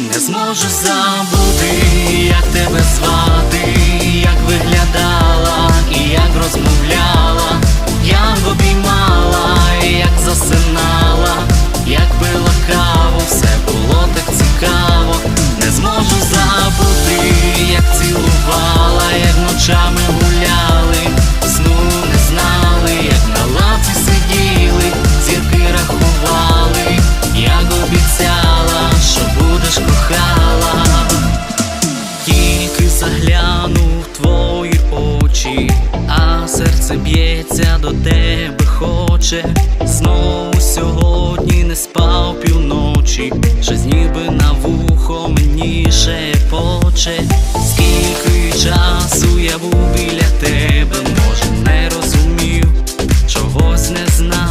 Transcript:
Не зможу забути, як тебе звати, а серце б'ється до тебе, хоче. Знову сьогодні не спав півночі, щось ніби на вухо мені шепоче. Скільки часу я був біля тебе, може, не розумів, чогось не знав.